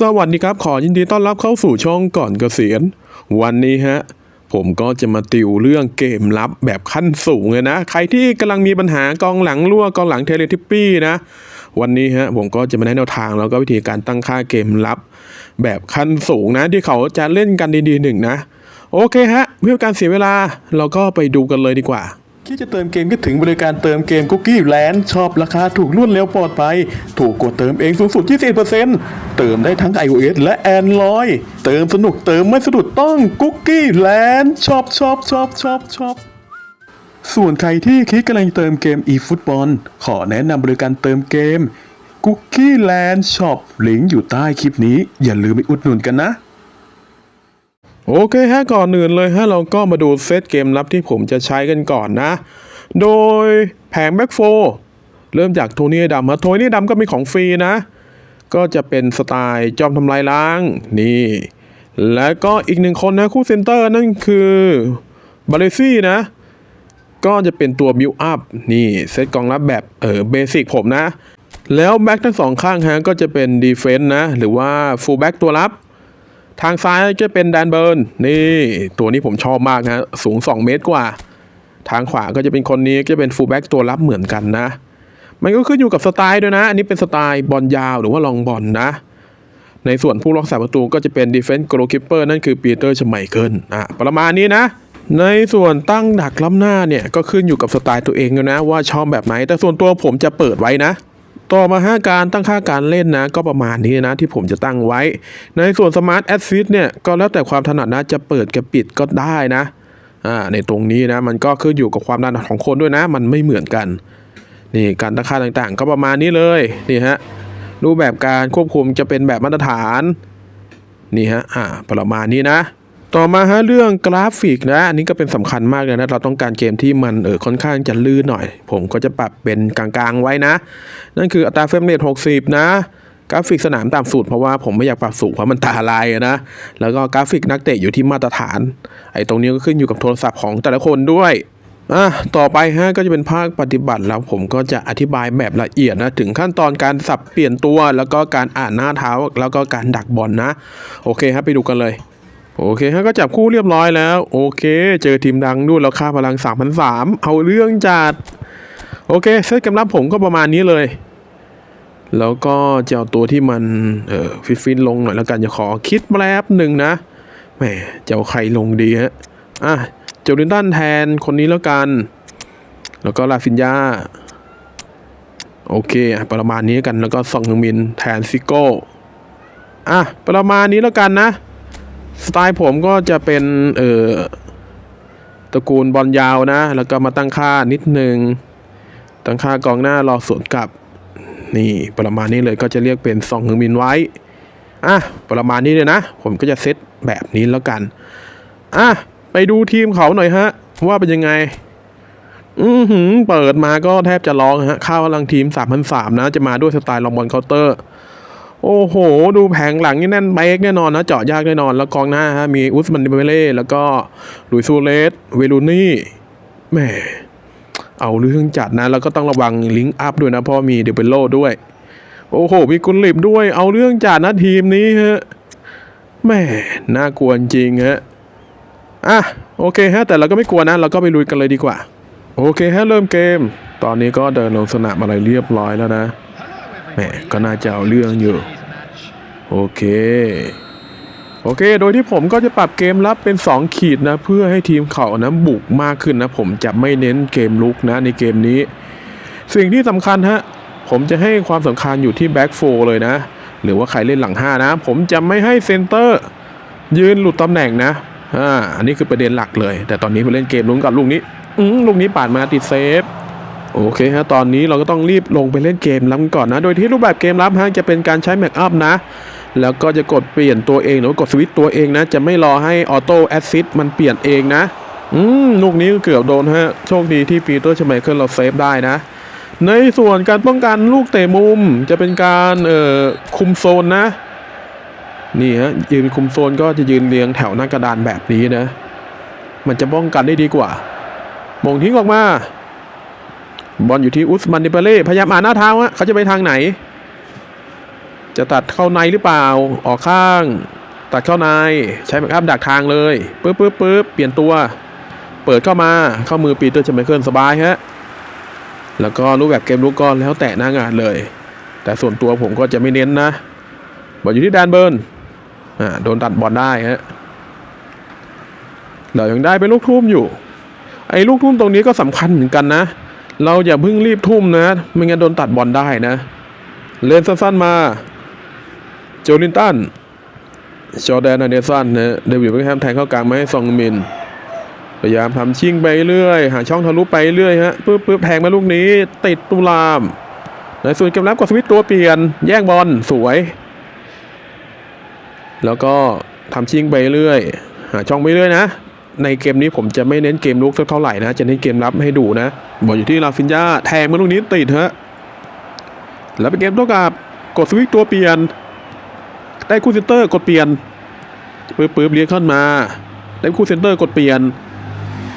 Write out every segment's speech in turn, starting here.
สวัสดีครับ ขอยินดีต้อนรับเข้าสู่ช่องก่อนเกษียณ วันนี้ฮะ ผมก็จะมาติวเรื่องเกมลับแบบขั้นสูงเลยนะ ใครที่กำลังมีปัญหากองหลังรั่วกองหลังเทเลทิปปี้นะ วันนี้ฮะ ผมก็จะมาแนะแนวทางแล้วก็วิธีการตั้งค่าเกมลับ แบบขั้นสูงนะ ที่เขาจะเล่นกันดีๆหนึ่งนะ โอเคฮะ เพื่อการเสียเวลาเราก็ไปดูกันเลยดีกว่า คิดจะเติมเกมก็ถึงบริการเติมเกมคุกกี้แลนด์ชอบราคาถูกรวดเร็วปลอดภัย ถูกกว่าเติมเองสูงสุด20%เติมได้ทั้ง iOS และ Android เติมสนุกเติมไม่สะดุดต้องคุกกี้แลนด์ชอบชอบชอบชอบชอบส่วนใครที่คิดกำลังเติมเกม eFootball ขอแนะนำบริการเติมเกม Cookie Land Shop ลิงก์อยู่ใต้คลิปนี้ อย่าลืมไปอุดหนุนกันนะ โอเคฮะก่อนอื่นเลยฮะเราก็มาดูเซตเกมลับที่ผมจะใช้กันก่อนนะ โดยแผงแบ็กโฟเริ่มจากโทนี่ดำฮะโทนี่ดำก็มีของฟรีนะ ก็จะเป็นสไตล์จอมทำลายล้าง นี่ แล้วก็อีกหนึ่งคนนะคู่เซนเตอร์นั่นคือบาเลซี่นะ ก็จะเป็นตัวบิวอัพนี่เซตกองรับแบบเออเบสิกผมนะ แล้วแบ็กทั้งสองข้างฮะก็จะเป็นดีเฟนต์นะ หรือว่าฟูลแบ็กตัวรับ ทางซ้ายจะเป็นแดนเบิร์นนี่ ตัวนี้ผมชอบมากนะสูง 2 เมตรกว่า ทางขวาก็จะเป็นคนนี้ก็จะเป็นฟูลแบ็กตัวรับเหมือนกันนะ มันก็ขึ้นอยู่กับสไตล์ด้วยนะ อันนี้เป็นสไตล์บอลยาวหรือว่าลองบอลนะ ในส่วนผู้รักษาประตูก็จะเป็นดีเฟน s ์ o ก k ิปเปอร์นั่นคือปีเตอร์ชไมเคิลอะประมาณนี้นะ ในส่วนตั้งดักล้ำหน้าเนี่ยก็ขึ้นอยู่กับสไตล์ตัวเองด้วยนะว่าชอบแบบไหนแต่ส่วนตัวผมจะเปิดไว้นะ ต่อมาห้าการตั้งค่าการเล่นนะ ก็ประมาณนี้นะที่ผมจะตั้งไว้ ในส่วน Smart Assist เนี่ย ก็แล้วแต่ความถนัดนะ จะเปิดกับปิดก็ได้นะอ่าในตรงนี้นะ มันก็ขึ้นอยู่กับความถนัดของคนด้วยนะ มันไม่เหมือนกัน นี่การตั้งค่าต่างๆ ก็ประมาณนี้เลยนี่ฮะรูปแบบการควบคุมจะเป็นแบบมาตรฐานนี่ฮะอ่าประมาณนี้นะ ต่อมาฮะเรื่องกราฟิกนะอันนี้ก็เป็นสำคัญมากเลยนะเราต้องการเกมที่มันเออค่อนข้างจะลื่นหน่อย ผมก็จะปรับเป็นกลางๆไว้นะ นั่นคืออัตราเฟรมเรท60 นะกราฟิกสนามตามสูตรเพราะว่าผมไม่อยากปรับสูงเพราะมันตาลายนะ แล้วก็กราฟิกนักเตะอยู่ที่มาตรฐาน ไอ้ตรงนี้ก็ขึ้นอยู่กับโทรศัพท์ของแต่ละคนด้วยอะต่อไปฮะก็จะเป็นภาคปฏิบัติแล้วผมก็จะอธิบายแบบละเอียดนะถึงขั้นตอนการสับเปลี่ยนตัว แล้วก็การอ่านหน้าเท้าแล้วก็การดักบอลนะโอเคครับไปดูกันเลย โอเคฮะก็จับคู่เรียบร้อยแล้ว โอเค เจอทีมดังด้วยแล้วค่าพลัง3,003เอาเรื่องจัด โอเคเซตกำลังผมก็ประมาณนี้เลย แล้วก็จะเอาตัวที่มัน เออฟิฟินลงหน่อยแล้วกันจะขอคิดแป๊บหนึ่งนะแหมจะเอาใครลงดีฮะอะเจอรินตันแทนคนนี้แล้วกัน แล้วก็ลาฟินยาโอเคประมาณนี้กันแล้วก็ซองฮึงมินแทนซิโก้อะประมาณนี้แล้วกันนะ สไตล์ผมก็จะเป็นเอ่อตระกูลบอลยาวนะ แล้วก็มาตั้งค่านิดนึง ตั้งค่ากองหน้ารอสวนกลับ นี่ประมาณนี้เลยก็จะเรียกเป็นซองฮึงมินไว้อะประมาณนี้เลยนะ ผมก็จะเซตแบบนี้แล้วกันอะไปดูทีมเขาหน่อยฮะ ว่าเป็นยังไง อือหือ เปิดมาก็แทบจะร้องฮะข้าวกำลังทีม3,003นะ จะมาด้วยสไตล์ลองบอลเคาน์เตอร์ โอ้โห ดูแผงหลังนี่แน่นเป๊กแน่นอนนะ เจาะยากแน่นอน แล้วกองหน้าฮะมีอุสมันดิเบเล่แล้วก็ลุยซูเรสเวลูนี่แหมเอาเรื่องจัดนะ แล้วก็ต้องระวังลิงก์อัพด้วยนะ เพราะมีเดเบโลด้วย โอ้โห มีกุนลิบด้วย เอาเรื่องจัดนะทีมนี้ฮะแหม่น่ากลัวจริงฮะอะโอเคฮะ แต่เราก็ไม่กลัวนะ เราก็ไปลุยกันเลยดีกว่า โอเคฮะ เริ่มเกม ตอนนี้ก็เดินลงสนามอะไรเรียบร้อยแล้วนะแหมก็น่าจะเอาเรื่องอยู่ โอเค โอเค โดยที่ผมก็จะปรับเกมรับเป็น 2 ขีดนะ เพื่อให้ทีมเขานะบุกมากขึ้นนะ ผมจะไม่เน้นเกมลุกนะในเกมนี้ สิ่งที่สำคัญฮะ ผมจะให้ความสำคัญอยู่ที่แบ็กโฟเลยนะ หรือว่าใครเล่นหลัง 5 นะ ผมจะไม่ให้เซนเตอร์ ยืนหลุดตำแหน่งนะอ่าอันนี้คือประเด็นหลักเลย แต่ตอนนี้ไปเล่นเกมลุ้นกับลูกนี้อืลูกนี้ปาดมาติดเซฟโอเคฮะ ตอนนี้เราก็ต้องรีบลงไปเล่นเกมรับก่อนนะ โดยที่รูปแบบเกมรับฮะจะเป็นการใช้แม็กอัพนะ แล้วก็จะกดเปลี่ยนตัวเองหรือกดสวิตตัวเองนะ จะไม่รอให้ออโต้แอสซิสมันเปลี่ยนเองนะ อืมลูกนี้เกือบโดนฮะ โชคดีที่ปีเตอร์ชไมเคิลเราเซฟได้นะ ในส่วนการป้องกันลูกเตะมุมจะเป็นการเอ่อคุมโซนนะ นี่ฮะยืนคุมโซนก็จะยืนเรียงแถวหน้ากระดานแบบนี้นะ มันจะป้องกันได้ดีกว่ามงทิ้งออกมา บอลอยู่ที่อุสมันดิเปเล่พยายามอ่านหน้าเท้าฮะเขาจะไปทางไหน จะตัดเข้าในหรือเปล่า ออกข้าง ตัดเข้าใน ใช้แบ็กอัพดักทางเลยปึ๊บปึ๊บปึ๊บเปลี่ยนตัว เปิดเข้ามาเข้ามือปีเตอร์เชมเคิลสบายฮะ แล้วก็รูปแบบเกมลุกก็แล้วแต่หน้างานเลย แต่ส่วนตัวผมก็จะไม่เน้นนะบอลอยู่ที่แดนเบิร์นอ่าโดนตัดบอลได้ฮะเรายังได้เป็นลูกทุ่มอยู่ ไอ้ลูกทุ่มตรงนี้ก็สำคัญเหมือนกันนะ เราอย่าเพิ่งรีบทุ่มนะ ไม่งั้นโดนตัดบอลได้นะ เล่นสั้นๆมา โจลินตันจอแดนอันเดสันนะเดวิดเบคแฮมแทงเข้ากลางมาให้ซองมิน พยายามทำชิงไปเรื่อย หาช่องทะลุไปเรื่อยฮะปึ๊บปึ๊บแทงมาลูกนี้ ติดตุลามในส่วนเกมรับก็สวิตตัวเปลี่ยน แย่งบอลสวย แล้วก็ทำชิงไปเรื่อย หาช่องไปเรื่อยนะ ในเกมนี้ผมจะไม่เน้นเกมลุกสักเท่าไหร่นะ จะเน้นเกมรับให้ดูนะ บอลอยู่ที่ลาฟินยาแทงมาลูกนี้ติดฮะแล้วเป็นเกมโต้กลับกดสวิตตัวเปลี่ยน ได้คู่เซนเตอร์กดเปลี่ยนปึ๊บปึ๊บเลี้ยงขึ้นมาได้คู่เซนเตอร์กดเปลี่ยน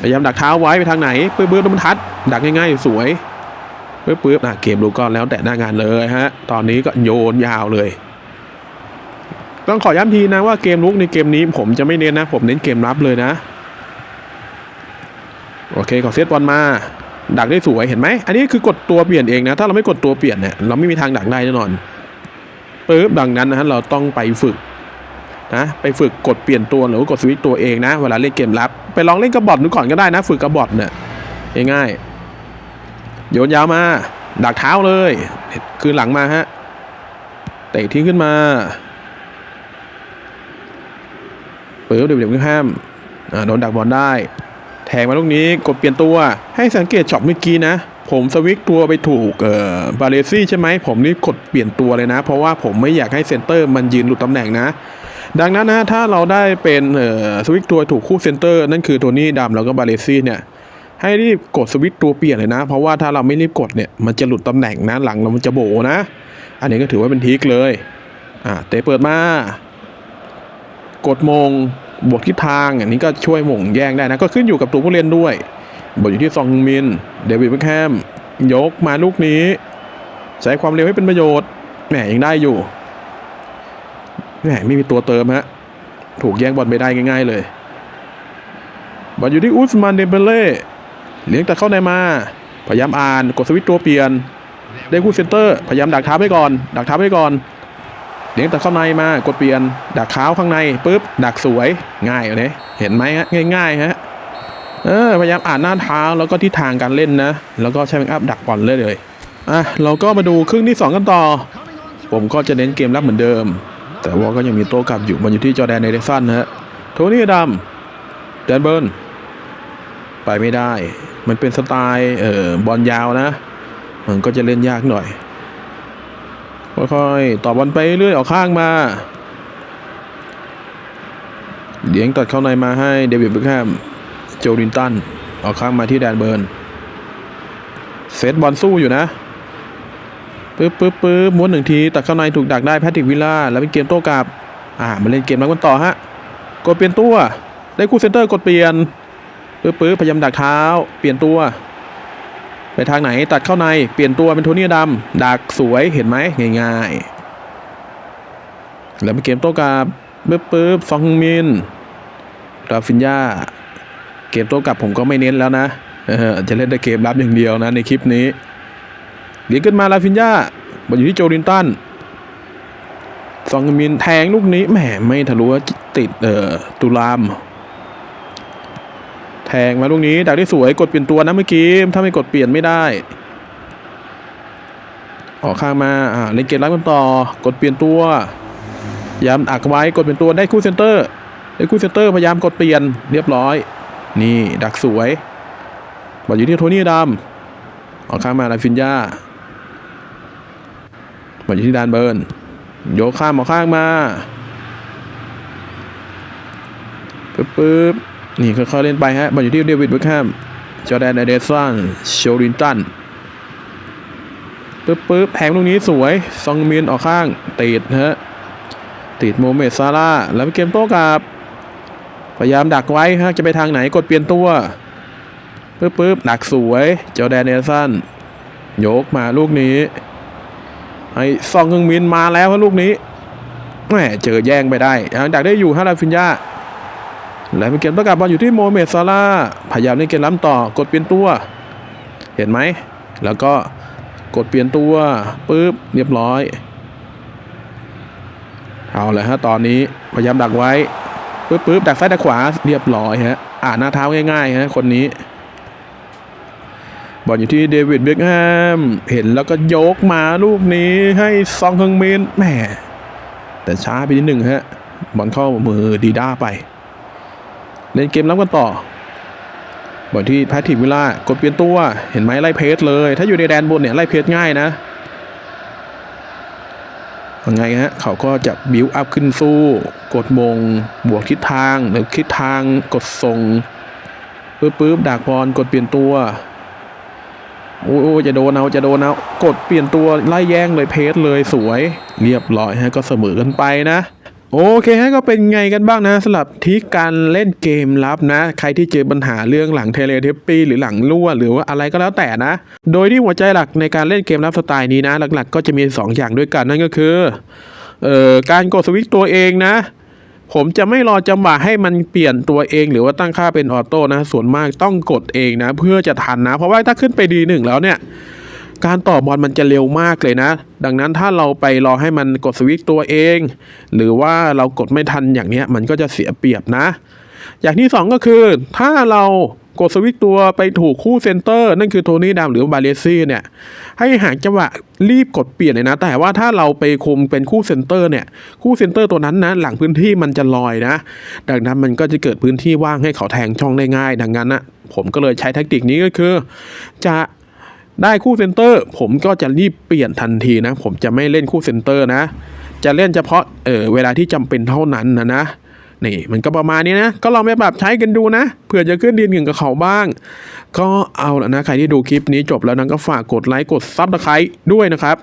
พยายามดักเท้าไว้ไปทางไหนปึ๊บปึ๊บมันทัดดักง่ายๆสวยปึ๊บปึ๊บอะเกมลุกก็แล้วแต่หน้างานเลยฮะ ตอนนี้ก็โยนยาวเลยต้องขอย้ำทีนะว่าเกมลุกในเกมนี้ผมจะไม่เน้นนะ ผมเน้นเกมรับเลยนะ โอเคขอเซตบอลมา ดักได้สวยเห็นไหม อันนี้คือกดตัวเปลี่ยนเองนะ ถ้าเราไม่กดตัวเปลี่ยนเนี่ยเราไม่มีทางดักได้แน่นอน ปึ๊บดังนั้นนะฮะเราต้องไปฝึกนะไปฝึกกดเปลี่ยนตัวหรือว่ากดสวิตตัวเองนะ เวลาเล่นเกมรับ ไปลองเล่นกระบอดดูก่อนก็ได้นะ ฝึกกระบอดเนี่ยง่ายๆโยนยาวมา ดักเท้าเลย คือหลังมาฮะเตะทิ้งขึ้นมาปึ๊บเดี๋ยวเดี๋ยวห้ามอ่าโดนดักบอลได้ แทงมาลูกนี้กดเปลี่ยนตัวให้สังเกตช็อตเมื่อกี้นะ ผมสวิกตัวไปถูกเอ่อบาเลซี่ใช่ไหมผมนี่กดเปลี่ยนตัวเลยนะ เพราะว่าผมไม่อยากให้เซนเตอร์มันยืนหลุดตำแหน่งนะ ดังนั้นนะถ้าเราได้เป็นเอ่อสวิกตัวถูกคู่เซนเตอร์นั่นคือโทนี่ดำแล้วก็บาเลซี่เนี่ยให้รีบกดสวิตตัวเปลี่ยนเลยนะ เพราะว่าถ้าเราไม่รีบกดเนี่ยมันจะหลุดตำแหน่งนะหลังเรามันจะโบนะ อันนี้ก็ถือว่าเป็นทิกเลยอ่าเตะเปิดมากดมงบวกทิศทางอันนี้ก็ช่วยมงแย่งได้นะ ก็ขึ้นอยู่กับตัวผู้เล่นด้วย บอลอยู่ที่ซองฮึงมิน เดวิดเบคแฮม ยกมาลูกนี้ ใช้ความเร็วให้เป็นประโยชน์ แหมยังได้อยู่ แหมไม่มีตัวเติมฮะ ถูกแย่งบอลไปได้ง่าย ๆ เลย บอลอยู่ที่อุสมานเดมเบเล่ เลี้ยงแต่เข้าในมา พยายามอ่าน กดสวิตช์ตัวเปลี่ยน ได้คู่เซนเตอร์ พยายามดักเท้าไว้ก่อน ดักเท้าไว้ก่อน เลี้ยงแต่เข้าในมากดเปลี่ยน ดักเท้าข้างในปุ๊บ ดักสวย ง่ายเลยเห็นไหมฮะ ง่ายๆฮะ เออพยายามอ่านหน้าเท้าแล้วก็ทิศทางการเล่นนะ แล้วก็ใช้แบ็กอัพดักบอลเลยเลยอะเราก็มาดูครึ่งที่สองกันต่อ ผมก็จะเน้นเกมรับเหมือนเดิม แต่ว่าก็ยังมีโต้กลับอยู่มันอยู่ที่จอแดนเนเดสันนะฮะโทนี่ดำแดนเบิร์นไปไม่ได้ มันเป็นสไตล์เอ่อบอลยาวนะ มันก็จะเล่นยากหน่อยค่อยๆต่อบอลไปเรื่อยออกข้างมาเลี้ยงตัดเข้าในมาให้เดวิดเบคแฮม โจลินตันออกข้างมาที่แดนเบิร์นเซตบอลสู้อยู่นะปึ๊บปึ๊บปึ๊บม้วนหนึ่งทีตัดเข้าในถูกดักได้แพทริกวิลล่าแล้วเป็นเกมโต้กลับ อ่ามาเล่นเกมรักกันต่อฮะกดเปลี่ยนตัว ได้คู่เซนเตอร์กดเปลี่ยนปึ๊บปึ๊บพยายามดักเท้า เปลี่ยนตัว ไปทางไหนตัดเข้าในเปลี่ยนตัวเป็นโทนี่ดำดักสวยเห็นไหมง่ายๆ แล้วเป็นเกมโต้กลับปึ๊บปึ๊บซองฮึงมินราฟินยา เกมโต้กลับผมก็ไม่เน้นแล้วนะจะเล่นแต่เกมรับอย่างเดียวนะในคลิปนี้เลี้ยงขึ้นมาลาฟินยาบอลอยู่ที่โจลินตันซองมินแทงลูกนี้แหมไม่ทะลุติดเอ่อตุลาม แทงมาลูกนี้ดักได้สวยกดเปลี่ยนตัวนะเมื่อกี้ถ้าไม่กดเปลี่ยนไม่ได้ ออกข้างมาอ่าเล่นเกมรับกันต่อกดเปลี่ยนตัวย้ำอักไว้กดเปลี่ยนตัวได้คู่เซนเตอร์ได้คู่เซนเตอร์พยายามกดเปลี่ยนเรียบร้อย นี่ดักสวยบอลอยู่ที่โทนี่ดำออกข้างมาลาฟินยาบอลอยู่ที่ดานเบิร์นโยกข้ามออกข้างมาปึ๊บปึ๊บนี่ค่อยๆเล่นไปฮะบอลอยู่ที่เดวิดเบคแฮมจอแดนเอเดสันโชลินตันปึ๊บปึ๊บแทงลูกนี้สวย ซองมินออกข้างติดฮะติดโมเมดซาร่าแล้วเป็นเกมโต้กลับ พยายามดักไว้ฮะจะไปทางไหนกดเปลี่ยนตัวปึ๊บปึ๊บดักสวยจอร์แดนเอเดสันยกมาลูกนี้ไอ้ซองเงึงมินมาแล้วครับลูกนี้แหมเจอแย่งไปได้ดักได้อยู่ฮะลาฟินยาแล้วเป็นเกมประกาศบอลอยู่ที่โมเมดซาร่าพยายามเล่นเกมล้ำต่อกดเปลี่ยนตัว เห็นไหม แล้วก็กดเปลี่ยนตัวปุ๊บเรียบร้อย เอาเลยฮะตอนนี้พยายามดักไว้ ปุ๊บปุ๊บดักซ้ายดักขวาเรียบร้อยฮะอ่านหน้าเท้าง่ายๆฮะคนนี้บอลอยู่ที่เดวิดเบคแฮมเห็นแล้วก็ยกมาลูกนี้ให้ซองเฮงมินแหมแต่ช้าไปนิดหนึ่งฮะบอลเข้ามือดีด้าไป เล่นเกมรับกันต่อบอลที่แพทริกวิลล่ากดเปลี่ยนตัว เห็นไหมไล่เพจเลย ถ้าอยู่ในแดนบนเนี่ยไล่เพจง่ายนะ ยังไงฮะเขาก็จะบิวอัพขึ้นสู้ กดมง บวกทิศทางหรือทิศทางกดส่งปึ๊บปึ๊บดากบอลกดเปลี่ยนตัวโอ้โจะโดนเอาจะโดนเอากดเปลี่ยนตัวไล่แย่งเลยเพจเลยสวย เรียบร้อยฮะก็เสมอกันไปนะ โอเคฮะก็เป็นไงกันบ้างนะสำหรับที่การเล่นเกมลับนะ ใครที่เจอปัญหาเรื่องหลังเทเลเทปปี้หรือหลังรั่วหรือว่าอะไรก็แล้วแต่นะ โดยที่หัวใจหลักในการเล่นเกมลับสไตล์นี้นะ หลักๆ ก็จะมี 2 อย่างด้วยกันนั่นก็คือเอ่อการกดสวิตช์ตัวเองนะ ผมจะไม่รอจังหวะให้มันเปลี่ยนตัวเอง หรือว่าตั้งค่าเป็นออโต้นะ ส่วนมากต้องกดเองนะ เพื่อจะทันนะ เพราะว่าถ้าขึ้นไปดีหนึ่งแล้วเนี่ย การต่อบอลมันจะเร็วมากเลยนะ ดังนั้นถ้าเราไปรอให้มันกดสวิตช์ตัวเอง หรือว่าเรากดไม่ทันอย่างเนี้ยมันก็จะเสียเปรียบนะ อย่างที่สองก็คือถ้าเรากดสวิตช์ตัวไปถูกคู่เซนเตอร์ นั่นคือโทนี่ดามหรือบาเลซี่เนี่ย ให้หางจังหวะรีบกดเปลี่ยนเลยนะ แต่ว่าถ้าเราไปคุมเป็นคู่เซนเตอร์เนี่ย คู่เซนเตอร์ตัวนั้นนะ หลังพื้นที่มันจะลอยนะ ดังนั้นมันก็จะเกิดพื้นที่ว่างให้เขาแทงช่องได้ง่าย ดังนั้นนะผมก็เลยใช้แทคนิคนี้ก็คือ จะ ได้คู่เซนเตอร์ ผมก็จะรีบเปลี่ยนทันทีนะ ผมจะไม่เล่นคู่เซนเตอร์นะ จะเล่นเฉพาะเออเวลาที่จำเป็นเท่านั้นนะนะนี่มันก็ประมาณนี้นะ ก็ลองไปปรับใช้กันดูนะเผื่อจะขึ้นดินหนึ่งกับเขาบ้าง ก็เอาละนะใครที่ดูคลิปนี้จบแล้วนั้นก็ฝากกดไลค์กดซับสไครต์ด้วยนะครับ